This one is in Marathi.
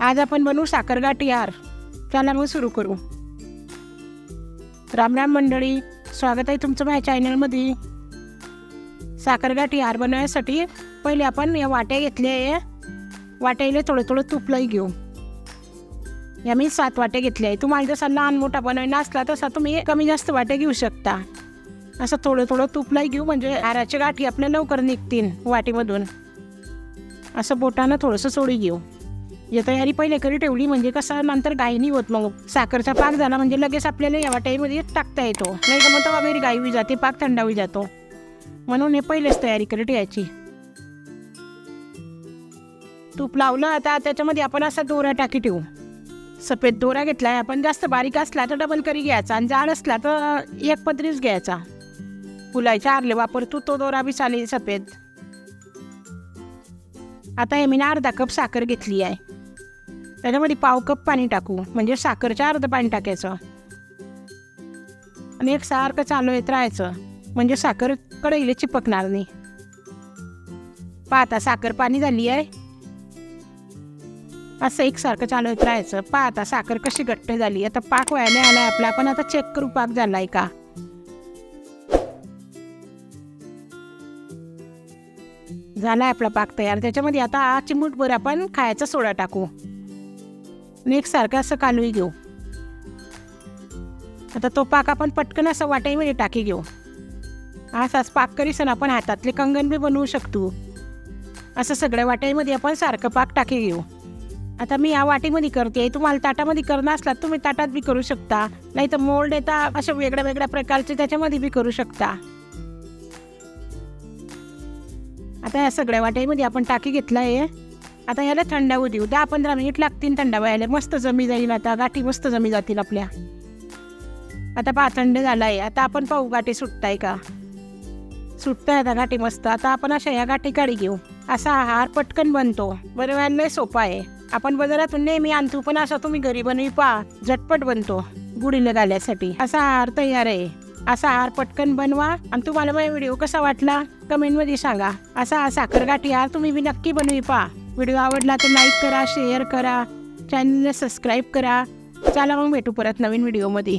आज आपण बनवू साखरगाठी यार. चला मग सुरू करू. राम राम मंडळी स्वागत आहे तुमचं माझ्या चॅनलमध्ये साखरगाठी यार बनवण्यासाठी पहिले आपण या वाट्या घेतल्या आहे. वाट्याला थोडं थोडं तुपलंही घेऊ. या मी सात वाट्या घेतल्या आहे तुम्हाला जसा लहान मोठा बनवायला असला तसा तुम्ही कमी जास्त वाट्या घेऊ शकता. असं थोडं थोडं तुपलाही घेऊ म्हणजे आराच्या गाठी आपल्या लवकर निघतील वाटीमधून. असं बोटानं थोडंसं सोडी घेऊ. या तयारी पहिले करी ठेवली म्हणजे कसं नंतर गायनी होत मग. साखरचा पाक झाला म्हणजे लगेच आपल्याला या वाटाईमध्ये टाकता येतो. नाही तर मग तेव्हा गायवी गाई होई जाते पाक थंड होई जातो. म्हणून हे पहिलेच तयारी करी ठेवायची. तूप लावलं आता त्याच्यामध्ये आपण असा दोरा टाकी ठेवू. सफेद दोरा घेतला आहे आपण जास्त बारीक असला तर डबल करी घ्यायचा. आणि जाड असला तर एक पत्रीच घ्यायचा. फुलायच्या आरले वापरतो तो दोरा बी चालेल सफेद. आता हे मी अर्धा कप साखर घेतली आहे. त्याच्यामध्ये पाव कप पाणी टाकू. म्हणजे साखरच्या अर्ध पाणी टाकायचं. आणि एक सारखं चालू येत राहायचं म्हणजे साखर कढईला चिपकणार नाही. पाहता साखर पाणी झाली आहे. असं एकसारखं चालू येत राहायचं पाहता साखर कशी घट्ट झाली. आता पाक व्हायला आलाय आपला. आपण आता चेक करू पाक झालाय का? झालाय आपला पाक तयार. त्याच्यामध्ये आता चिमूटभर आपण खायचा सोडा टाकू. आणि एकसारखं असं कालवी घेऊ. आता तो पाक आपण पटकन असं वाटाईमध्ये टाकी घेऊ. असाच पाक करीसन आपण हातातले कंगन बी बनवू शकतो. असं सगळ्या वाटाईमध्ये आपण सारखं पाक टाकी घेऊ. आता मी या वाटीमध्ये करते तुम्हाला ताटामध्ये करणं असला तुम्ही ताटात बी करू शकता. नाही तर मोल्ड येता अशा वेगळ्या वेगळ्या प्रकारचे त्याच्यामध्ये बी करू शकता. आता या सगळ्या वाट्यामध्ये आपण टाकी घेतला आहे आता याला थंडावू देऊ. दहा पंधरा मिनिट लागतील थंड व्हायला. मस्त जमी जाईल आता. गाठी मस्त जमी जातील आपल्या. आता पहा थंड झाला आहे आता आपण पाहू गाठी सुटताय का? सुटताय आता गाठी मस्त. आता आपण अशा या गाठी काढी घेऊ. असा हार पटकन बनतो. बनवायला सोपा आहे. आपण बाजारातून नेहमी आणतो पण असा तुम्ही घरी बनवी पहा. झटपट बनतो. गुढीला घालायसाठी. असा हार तयार आहे. असा हार पटकन बनवा. आणि तुम्हाला माझा व्हिडिओ कसा वाटला? कमेंटमध्ये सांगा. असा साखर गाठी हार तुम्ही बी नक्की बनवी पहा. व्हिडिओ आवडला तर लाईक करा शेअर करा चॅनलला सबस्क्राईब करा. चला मग भेटू परत नवीन व्हिडिओमध्ये.